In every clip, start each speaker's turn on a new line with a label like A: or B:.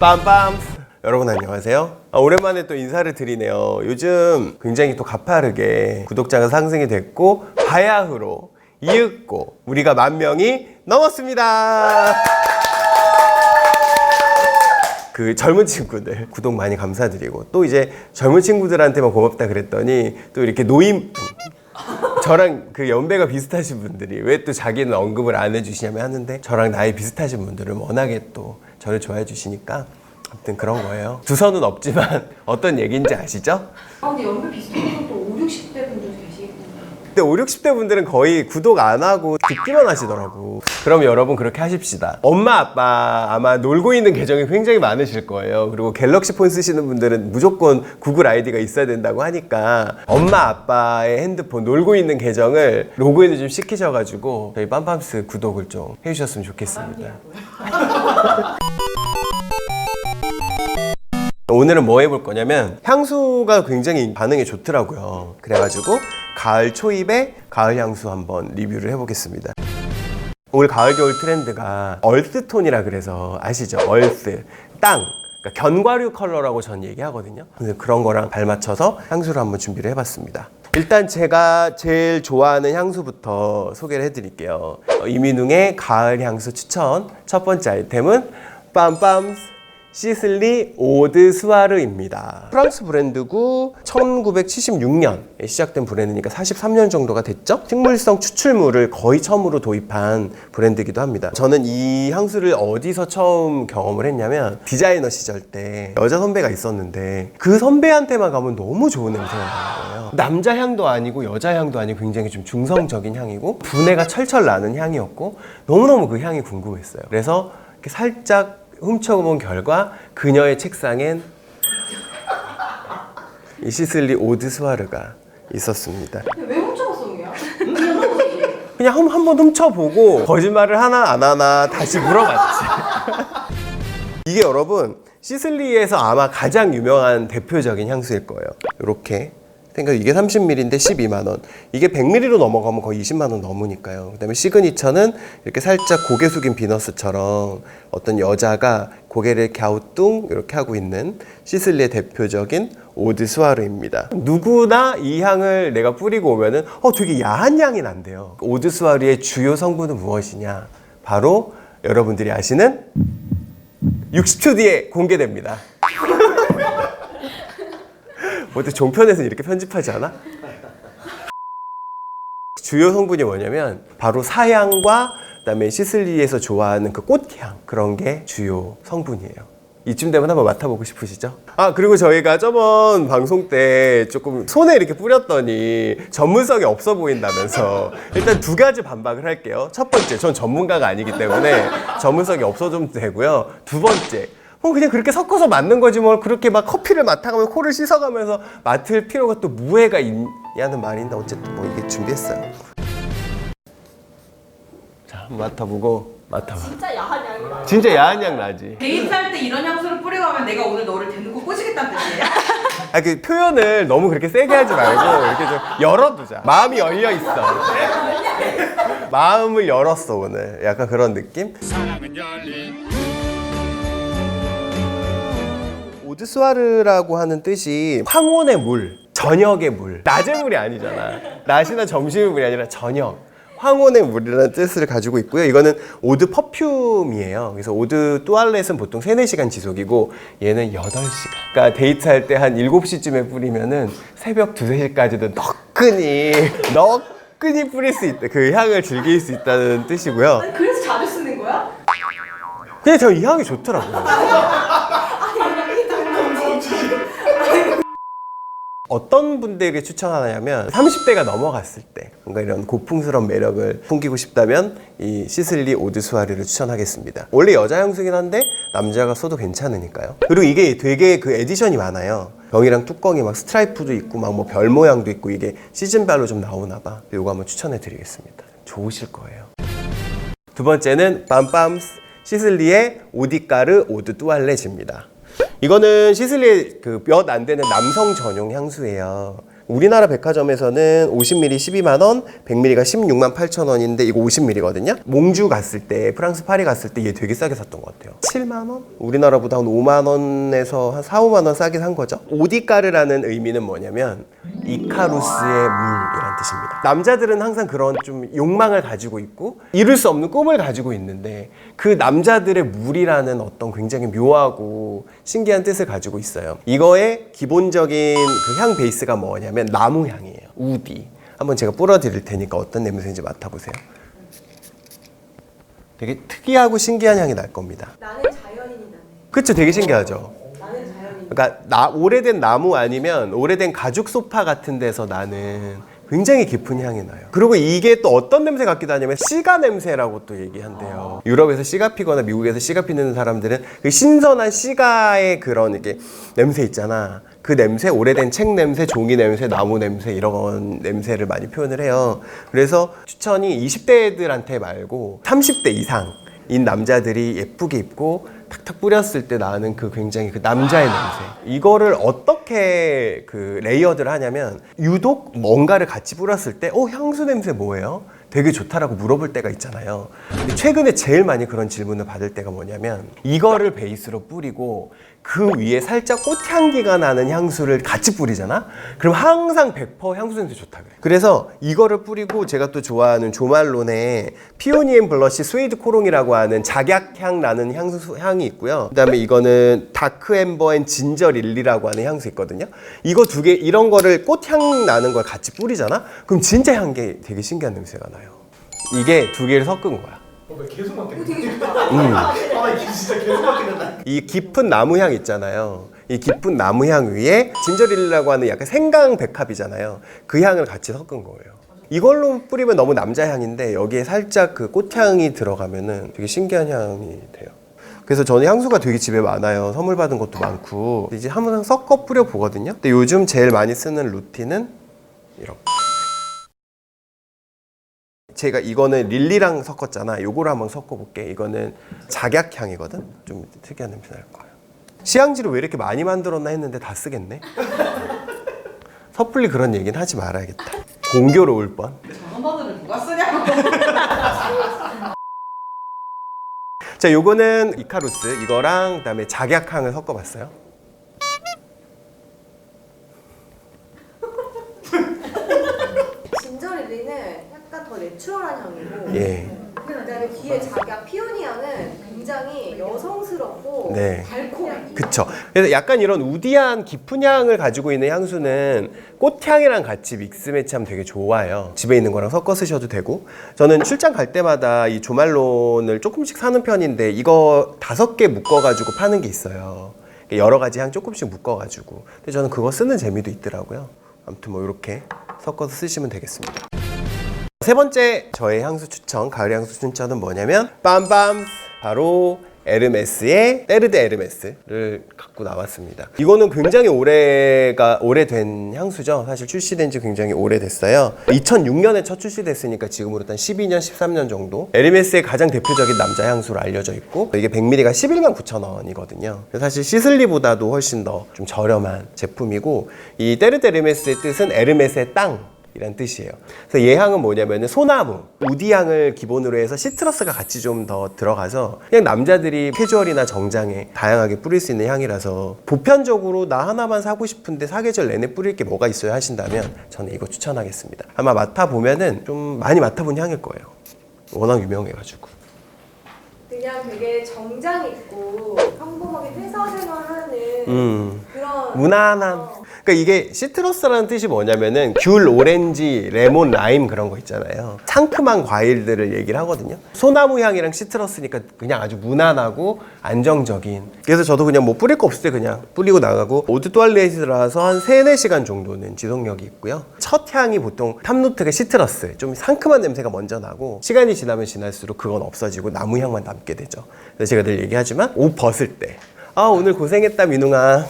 A: 빰빰. 여러분 안녕하세요. 아, 오랜만에 또 인사를 드리네요. 요즘 굉장히 또 가파르게 구독자가 상승이 됐고 바야흐로 이윽고 우리가 만 명이 넘었습니다. 그 젊은 친구들 구독 많이 감사드리고 또 이제 젊은 친구들한테만 고맙다 그랬더니 또 이렇게 노인 저랑 그 연배가 비슷하신 분들이 왜 또 자기는 언급을 안 해주시냐면 하는데 저랑 나이 비슷하신 분들은 워낙에 또 저를 좋아해 주시니까 아무튼 그런 거예요. 두 선은 없지만 어떤 얘기인지 아시죠?
B: 아 근데 연배 비슷한 분또 5, 60대 분들 계시겠군요.
A: 근데 5, 60대 분들은 거의 구독 안 하고 듣기만 하시더라고. 그럼 여러분 그렇게 하십시다. 엄마, 아빠 아마 놀고 있는 계정이 굉장히 많으실 거예요. 그리고 갤럭시 폰 쓰시는 분들은 무조건 구글 아이디가 있어야 된다고 하니까 엄마, 아빠의 핸드폰 놀고 있는 계정을 로그인을 좀 시키셔가지고 저희 빰빰스 구독을 좀 해주셨으면 좋겠습니다. 오늘은 뭐 해볼 거냐면 향수가 굉장히 반응이 좋더라고요. 그래가지고 가을 초입에 가을 향수 한번 리뷰를 해보겠습니다. 올 가을 겨울 트렌드가 얼스톤이라 그래서 아시죠? 얼스 땅. 그러니까 견과류 컬러라고 전 얘기하거든요. 근데 그런 거랑 발맞춰서 향수를 한번 준비를 해봤습니다. 일단 제가 제일 좋아하는 향수부터 소개를 해드릴게요. 어, 이민웅의 가을 향수 추천 첫 번째 아이템은 빰빰 시슬리 오드 스와르입니다. 프랑스 브랜드고 1976년 에 시작된 브랜드니까 43년 정도가 됐죠. 식물성 추출물을 거의 처음으로 도입한 브랜드이기도 합니다. 저는 이 향수를 어디서 처음 경험을 했냐면 디자이너 시절 때 여자 선배가 있었는데 그 선배한테만 가면 너무 좋은 냄새가 나는 거예요. 남자 향도 아니고 여자 향도 아니고 굉장히 좀 중성적인 향이고 분해가 철철 나는 향이었고 너무너무 그 향이 궁금했어요. 그래서 이렇게 살짝 훔쳐본 결과 그녀의 책상엔 이 시슬리 오드 스와르가 있었습니다.
B: 왜 훔쳐갔어 그냥?
A: 그냥 한, 한번 훔쳐보고 거짓말을 하나 안 하나 다시 물어봤지. 이게 여러분 시슬리에서 아마 가장 유명한 대표적인 향수일 거예요. 이렇게 그러니까 이게 30ml인데 12만 원. 이게 100ml로 넘어가면 거의 20만 원 넘으니까요. 그다음에 시그니처는 이렇게 살짝 고개 숙인 비너스처럼 어떤 여자가 고개를 갸우뚱 이렇게 하고 있는 시슬리의 대표적인 오드 스와르입니다. 누구나 이 향을 내가 뿌리고 오면은 어 되게 야한 향이 난대요. 오드 스와르의 주요 성분은 무엇이냐? 바로 여러분들이 아시는 60초 뒤에 공개됩니다. 어때 종편에서 이렇게 편집하지 않아? 주요 성분이 뭐냐면 바로 사향과 그다음에 시슬리에서 좋아하는 그 꽃향 그런 게 주요 성분이에요. 이쯤 되면 한번 맡아보고 싶으시죠? 아 그리고 저희가 저번 방송 때 조금 손에 이렇게 뿌렸더니 전문성이 없어 보인다면서 일단 두 가지 반박을 할게요. 첫 번째, 전 전문가가 아니기 때문에 전문성이 없어도 되고요. 두 번째, 뭐 그냥 그렇게 섞어서 맞는 거지 뭘 그렇게 막 커피를 맡아가면서 코를 씻어가면서 맡을 필요가 또 무해가 있냐는 말인데 어쨌든 뭐 이게 준비했어요. 자, 맡아보고 맡아봐.
B: 진짜 야한 향이다.
A: 진짜 야한 향 나지.
C: 데이트할 때 이런 향수를 뿌리고 하면 내가 오늘 너를 대놓고 꼬시겠다는 뜻이에요?
A: 아, 그 표현을 너무 그렇게 세게 하지 말고 이렇게 좀 열어두자. 마음이 열려 있어. 마음을 열었어 오늘. 약간 그런 느낌? 오드 스와르라고 하는 뜻이 황혼의 물, 저녁의 물, 낮의 물이 아니잖아. 낮이나 점심의 물이 아니라 저녁. 황혼의 물이라는 뜻을 가지고 있고요. 이거는 오드 퍼퓸이에요. 그래서 오드 뚜알렛은 보통 3, 4시간 지속이고 얘는 8시간. 그러니까 데이트할 때 한 7시쯤에 뿌리면은 새벽 2, 3시까지도 너끈히 너끈히 뿌릴 수 있다. 그 향을 즐길 수 있다는 뜻이고요.
B: 그래서 자주 쓰는 거야?
A: 그냥 저이 향이 좋더라고요. 어떤 분들에게 추천하냐면 30대가 넘어갔을 때 뭔가 이런 고풍스러운 매력을 풍기고 싶다면 이 시슬리 오드스와르를 추천하겠습니다. 원래 여자 향수긴 한데 남자가 써도 괜찮으니까요. 그리고 이게 되게 그 에디션이 많아요. 병이랑 뚜껑이 막 스트라이프도 있고 막 뭐 별 모양도 있고 이게 시즌별로 좀 나오나 봐. 이거 한번 추천해 드리겠습니다. 좋으실 거예요. 두 번째는 빰빰 시슬리의 오디까르 오드 뚜알렛입니다. 이거는 시슬리의 그몇 안 되는 남성 전용 향수예요. 우리나라 백화점에서는 50ml 12만 원, 100ml가 16만 8천 원인데 이거 50ml거든요. 몽주 갔을 때 프랑스 파리 갔을 때 얘 되게 싸게 샀던 것 같아요. 7만 원? 우리나라보다 한 5만 원에서 한 4, 5만 원 싸게 산 거죠. 오디까르라는 의미는 뭐냐면 이카루스의 물이란 뜻입니다. 남자들은 항상 그런 좀 욕망을 가지고 있고 이룰 수 없는 꿈을 가지고 있는데 그 남자들의 물이라는 어떤 굉장히 묘하고 신기한 뜻을 가지고 있어요. 이거의 기본적인 그 향 베이스가 뭐냐면 나무 향이에요. 우디. 한번 제가 뿌려드릴 테니까 어떤 냄새인지 맡아보세요. 되게 특이하고 신기한 향이 날 겁니다.
B: 나는 자연인이 나네.
A: 그쵸? 되게 신기하죠?
B: 나는 자연인.
A: 그러니까 나, 오래된 나무 아니면 오래된 가죽 소파 같은 데서 나는 굉장히 깊은 향이 나요. 그리고 이게 또 어떤 냄새 같기도 하냐면 씨가 냄새라고 또 얘기한대요. 유럽에서 씨가 피거나 미국에서 씨가 피는 사람들은 그 신선한 씨가의 그런 이게 냄새 있잖아. 그 냄새, 오래된 책 냄새, 종이 냄새, 나무 냄새 이런 냄새를 많이 표현을 해요. 그래서 추천이 20대들한테 말고 30대 이상인 남자들이 예쁘게 입고 탁탁 뿌렸을 때 나는 그 굉장히 그 남자의 냄새. 이거를 어떻게 그 레이어드를 하냐면 유독 뭔가를 같이 뿌렸을 때, 어, 향수 냄새 뭐예요? 되게 좋다라고 물어볼 때가 있잖아요. 근데 최근에 제일 많이 그런 질문을 받을 때가 뭐냐면 이거를 베이스로 뿌리고 그 위에 살짝 꽃향기가 나는 향수를 같이 뿌리잖아? 그럼 항상 100% 향수 냄새 좋다 그래. 그래서 이거를 뿌리고 제가 또 좋아하는 조말론의 피오니엠 블러쉬 스웨이드 코롱이라고 하는 작약향 나는 향수 향이 있고요. 그 다음에 이거는 다크 엠버 앤 진저 릴리라고 하는 향수 있거든요. 이거 두 개 이런 거를 꽃향 나는 걸 같이 뿌리잖아? 그럼 진짜 향기 되게 신기한 냄새가 나요. 이게 두 개를 섞은 거야.
D: 계속
B: 맡게 좋다.
D: 아 이게 진짜 계속 맡게 된다
A: 이 깊은 나무향 있잖아요. 이 깊은 나무향 위에 진저릴이라고 하는 약간 생강 백합이잖아요. 그 향을 같이 섞은 거예요. 이걸로 뿌리면 너무 남자 향인데 여기에 살짝 그 꽃향이 들어가면은 되게 신기한 향이 돼요. 그래서 저는 향수가 되게 집에 많아요. 선물 받은 것도 많고 이제 한번 섞어 뿌려 보거든요. 근데 요즘 제일 많이 쓰는 루틴은 이렇게. 제가 이거는 릴리랑 섞었잖아. 요거를 한번 섞어볼게. 이거는 작약향이거든. 좀 특이한 냄새 날 거예요. 시향지를 왜 이렇게 많이 만들었나 했는데 다 쓰겠네. 섣불리 그런 얘기는 하지 말아야겠다. 공교로울 뻔.
C: 저런 버들을 누가 쓰냐고.
A: 자, 요거는 이카루스 이거랑 그다음에 작약향을 섞어봤어요.
B: 진저릴리는 약간 더 내추럴한 향이고.
A: 예.
B: 그다음에 뒤에 자기가 피오니아는 굉장히 여성스럽고
A: 네.
B: 달콤해.
A: 그쵸. 그래서 약간 이런 우디한 깊은 향을 가지고 있는 향수는 꽃향이랑 같이 믹스 매치하면 되게 좋아요. 집에 있는 거랑 섞어 쓰셔도 되고. 저는 출장 갈 때마다 이 조말론을 조금씩 사는 편인데 이거 다섯 개 묶어가지고 파는 게 있어요. 여러 가지 향 조금씩 묶어가지고. 근데 저는 그거 쓰는 재미도 있더라고요. 아무튼 뭐 이렇게 섞어서 쓰시면 되겠습니다. 세 번째 저의 향수 추천, 가을 향수 추천은 뭐냐면 빰빰 바로 에르메스의 때르드 에르메스를 갖고 나왔습니다. 이거는 굉장히 오래가 오래된 향수죠. 사실 출시된 지 굉장히 오래됐어요. 2006년에 첫 출시됐으니까 지금으로 한 12년, 13년 정도. 에르메스의 가장 대표적인 남자 향수로 알려져 있고 이게 100ml가 11만 9천 원이거든요. 사실 시슬리보다도 훨씬 더 좀 저렴한 제품이고 이 때르드 에르메스의 뜻은 에르메스의 땅 이란 뜻이에요. 그래서 얘 향은 뭐냐면은 소나무, 우디 향을 기본으로 해서 시트러스가 같이 좀 더 들어가서 그냥 남자들이 캐주얼이나 정장에 다양하게 뿌릴 수 있는 향이라서 보편적으로 나 하나만 사고 싶은데 사계절 내내 뿌릴 게 뭐가 있어요 하신다면 저는 이거 추천하겠습니다. 아마 맡아 보면은 좀 많이 맡아본 향일 거예요. 워낙 유명해가지고.
B: 그냥 되게 정장 입고 평범하게 회사 생활하는
A: 음.
B: 그런
A: 무난한.
B: 어,
A: 그러니까 이게 시트러스라는 뜻이 뭐냐면은 귤, 오렌지, 레몬, 라임 그런 거 있잖아요. 상큼한 과일들을 얘기를 하거든요. 소나무 향이랑 시트러스니까 그냥 아주 무난하고 안정적인. 그래서 저도 그냥 뭐 뿌릴 거 없을 때 그냥 뿌리고 나가고 오드 또알레이라서 한 3, 4시간 정도는 지속력이 있고요. 첫 향이 보통 탑노트가 시트러스, 좀 상큼한 냄새가 먼저 나고 시간이 지나면 지날수록 그건 없어지고 나무 향만 남게 되죠. 그래서 제가 늘 얘기하지만 옷 벗을 때 아, 오늘 고생했다, 민웅아.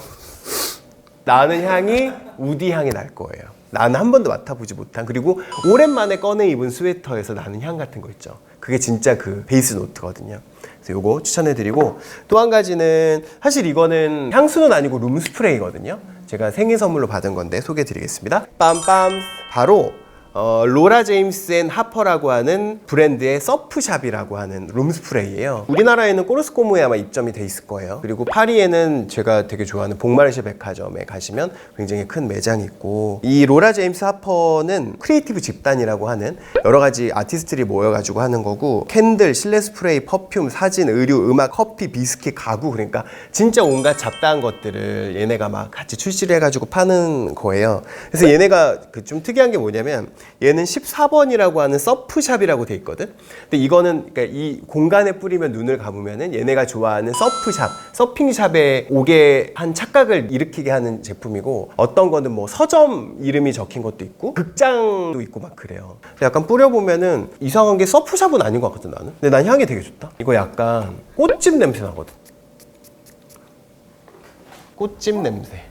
A: 나는 향이 우디 향이 날 거예요. 나는 한 번도 맡아보지 못한 그리고 오랜만에 꺼내 입은 스웨터에서 나는 향 같은 거 있죠. 그게 진짜 그 베이스 노트거든요. 그래서 요거 추천해드리고 또 한 가지는 사실 이거는 향수는 아니고 룸 스프레이거든요. 제가 생일 선물로 받은 건데 소개해 드리겠습니다. 빰빰 바로 어, 로라 제임스 앤 하퍼라고 하는 브랜드의 서프샵이라고 하는 룸스프레이예요. 우리나라에는 꼬르스코무에 아마 입점이 돼 있을 거예요. 그리고 파리에는 제가 되게 좋아하는 복마르쉐 백화점에 가시면 굉장히 큰 매장이 있고 이 로라 제임스 하퍼는 크리에이티브 집단이라고 하는 여러 가지 아티스트들이 모여가지고 하는 거고 캔들, 실내 스프레이, 퍼퓸, 사진, 의류, 음악, 커피, 비스킷, 가구 그러니까 진짜 온갖 잡다한 것들을 얘네가 막 같이 출시를 해가지고 파는 거예요. 그래서 얘네가 그 좀 특이한 게 뭐냐면 얘는 14번이라고 하는 서프샵이라고 돼 있거든. 근데 이거는 그러니까 이 공간에 뿌리면 눈을 감으면은 얘네가 좋아하는 서프샵, 서핑샵에 오게 한 착각을 일으키게 하는 제품이고 어떤 거는 뭐 서점 이름이 적힌 것도 있고 극장도 있고 막 그래요. 근데 약간 뿌려보면은 이상한 게 서프샵은 아닌 것 같거든 나는. 근데 난 향이 되게 좋다. 이거 약간 꽃집 냄새 나거든. 꽃집 냄새.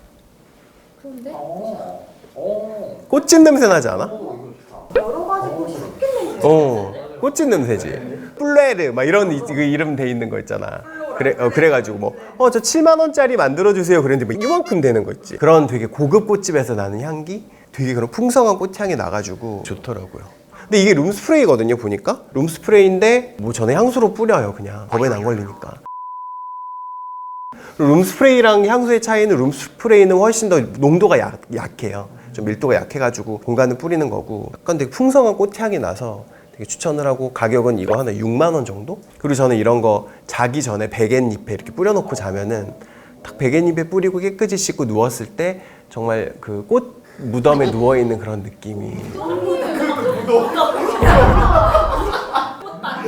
B: 그런데
D: 어. 어.
A: 꽃집 냄새 나지 않아?
D: 어, 이거 좋다.
B: 여러 가지 꽃이 섞인 냄새.
A: 어, 꽃집 냄새지. 플레르 막 이런 이- 그 이름 돼 있는 거 있잖아. 그래 어, 그래가지고 뭐 어 저 7만 원짜리 만들어 주세요. 그랬는데 뭐 이만큼 되는 거 있지. 그런 되게 고급 꽃집에서 나는 향기, 되게 그런 풍성한 꽃향이 나가지고 좋더라고요. 근데 이게 룸 스프레이거든요. 보니까 룸 스프레이인데 뭐 전에 향수로 뿌려요. 그냥 법에는 안 걸리니까. 룸 스프레이랑 향수의 차이는 룸 스프레이는 훨씬 더 농도가 약, 약해요. 좀 밀도가 약해가지고 공간을 뿌리는 거고 약간 되게 풍성한 꽃향이 나서 되게 추천을 하고 가격은 이거 하나 6만 원 정도? 그리고 저는 이런 거 자기 전에 베갯잎에 이렇게 뿌려놓고 자면은 딱 베갯잎에 뿌리고 깨끗이 씻고 누웠을 때 정말 그 꽃 무덤에 누워 있는 그런 느낌이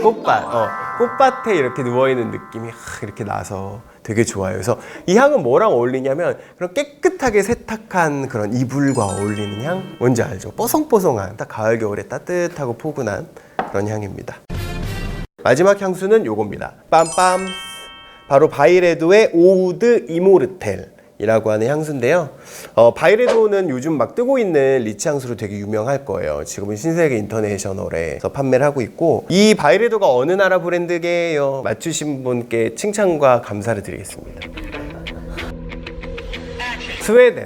A: 꽃밭, 어, 꽃밭에 이렇게 누워 있는 느낌이 하, 이렇게 나서 되게 좋아요. 그래서 이 향은 뭐랑 어울리냐면 그런 깨끗하게 세탁한 그런 이불과 어울리는 향? 뭔지 알죠? 뽀송뽀송한, 딱 가을, 겨울에 따뜻하고 포근한 그런 향입니다. 마지막 향수는 요겁니다. 빰빰. 바로 바이레도의 오우드 이모르텔. 이라고 하는 향수인데요. 어, 바이레도는 요즘 막 뜨고 있는 리치 향수로 되게 유명할 거예요. 지금은 신세계 인터내셔널에서 판매를 하고 있고 이 바이레도가 어느 나라 브랜드게요? 맞추신 분께 칭찬과 감사를 드리겠습니다. 스웨덴.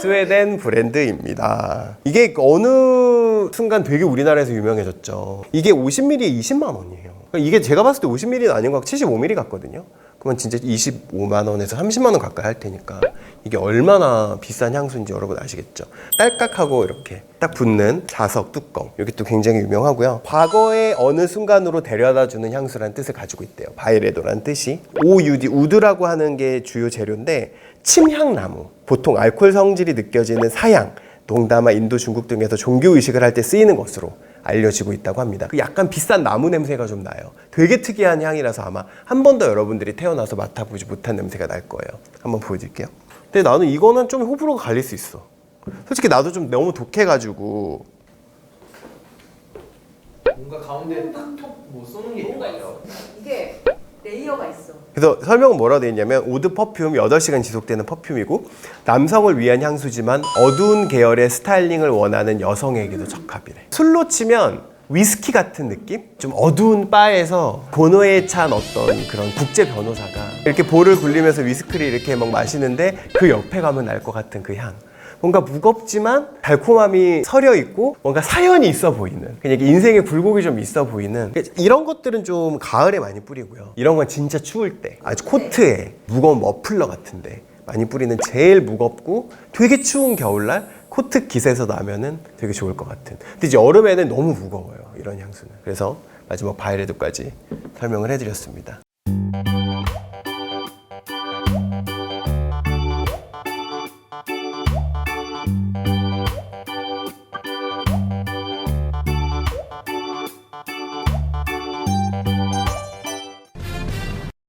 A: 스웨덴 브랜드입니다. 이게 어느 순간 되게 우리나라에서 유명해졌죠. 이게 50ml에 20만 원이에요. 그러니까 이게 제가 봤을 때 50ml는 아닌 것 같고 75ml 같거든요. 그러면 진짜 25만 원에서 30만 원 가까이 할 테니까 이게 얼마나 비싼 향수인지 여러분 아시겠죠? 딸깍하고 이렇게 딱 붙는 자석 뚜껑 이게 또 굉장히 유명하고요. 과거의 어느 순간으로 데려다 주는 향수라는 뜻을 가지고 있대요. 바이레도라는 뜻이 OUD 우드라고 하는 게 주요 재료인데 침향나무 보통 알코올 성질이 느껴지는 사양 동남아, 인도, 중국 등에서 종교 의식을 할 때 쓰이는 것으로 알려지고 있다고 합니다. 그 약간 비싼 나무 냄새가 좀 나요. 되게 특이한 향이라서 아마 한번더 여러분들이 태어나서 맡아보지 못한 냄새가 날 거예요. 한번 보여드릴게요. 근데 나는 이거는 좀 호불호가 갈릴 수 있어. 솔직히 나도 좀 너무 독해가지고
D: 뭔가 가운데 탁톡 뭐 쏘는 게
C: 뭔가
D: 있어요.
C: 이게 레이어가 있어.
A: 그래서 설명은 뭐라고 되어 있냐면 오드 퍼퓸 8시간 지속되는 퍼퓸이고 남성을 위한 향수지만 어두운 계열의 스타일링을 원하는 여성에게도 적합이래. 술로 치면 위스키 같은 느낌? 좀 어두운 바에서 본호에 찬 어떤 그런 국제 변호사가 이렇게 볼을 굴리면서 위스키를 이렇게 막 마시는데 그 옆에 가면 알것 같은 그 향. 뭔가 무겁지만 달콤함이 서려 있고 뭔가 사연이 있어 보이는 그냥 인생의 굴곡이 좀 있어 보이는 그러니까 이런 것들은 좀 가을에 많이 뿌리고요. 이런 건 진짜 추울 때 아주 코트에 무거운 머플러 같은데 많이 뿌리는 제일 무겁고 되게 추운 겨울날 코트 깃에서 나면은 되게 좋을 것 같은. 근데 이제 여름에는 너무 무거워요 이런 향수는. 그래서 마지막 바이레드까지 설명을 해드렸습니다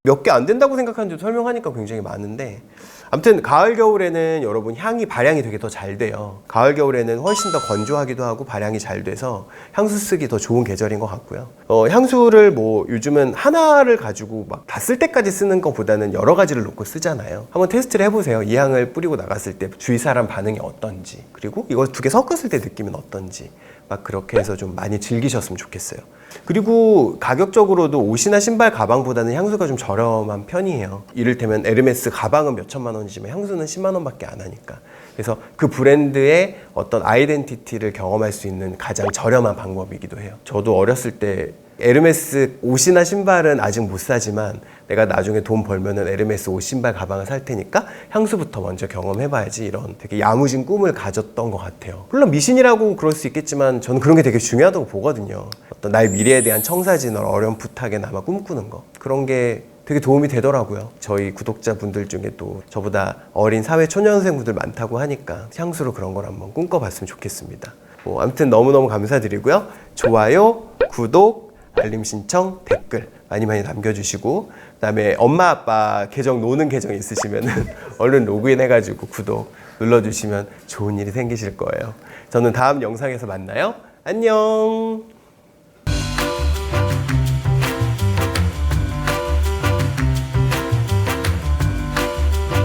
A: 몇 개 안 된다고 생각하는데 설명하니까 굉장히 많은데 아무튼 가을 겨울에는 여러분 향이 발향이 되게 더 잘 돼요. 가을 겨울에는 훨씬 더 건조하기도 하고 발향이 잘 돼서 향수 쓰기 더 좋은 계절인 것 같고요. 어, 향수를 뭐 요즘은 하나를 가지고 막 다 쓸 때까지 쓰는 것보다는 여러 가지를 놓고 쓰잖아요. 한번 테스트를 해보세요. 이 향을 뿌리고 나갔을 때 주위 사람 반응이 어떤지 그리고 이걸 두개 섞었을 때 느낌은 어떤지 막 그렇게 해서 좀 많이 즐기셨으면 좋겠어요. 그리고 가격적으로도 옷이나 신발 가방보다는 향수가 좀 저렴한 편이에요. 이를테면 에르메스 가방은 몇 천만 원이지만 향수는 10만 원밖에 안 하니까. 그래서 그 브랜드의 어떤 아이덴티티를 경험할 수 있는 가장 저렴한 방법이기도 해요. 저도 어렸을 때 에르메스 옷이나 신발은 아직 못 사지만 내가 나중에 돈 벌면은 에르메스 옷 신발 가방을 살 테니까 향수부터 먼저 경험해봐야지 이런 되게 야무진 꿈을 가졌던 것 같아요. 물론 미신이라고 그럴 수 있겠지만 저는 그런 게 되게 중요하다고 보거든요. 어떤 나의 미래에 대한 청사진을 어렴풋하게 남아 꿈꾸는 거 그런 게 되게 도움이 되더라고요. 저희 구독자분들 중에 또 저보다 어린 사회 초년생분들 많다고 하니까 향수로 그런 걸 한번 꿈꿔봤으면 좋겠습니다. 뭐 아무튼 너무너무 감사드리고요. 좋아요, 구독, 알림 신청, 댓글 많이 많이 남겨주시고 그다음에 엄마 아빠 계정 노는 계정 있으시면은 얼른 로그인 해가지고 구독 눌러주시면 좋은 일이 생기실 거예요. 저는 다음 영상에서 만나요. 안녕.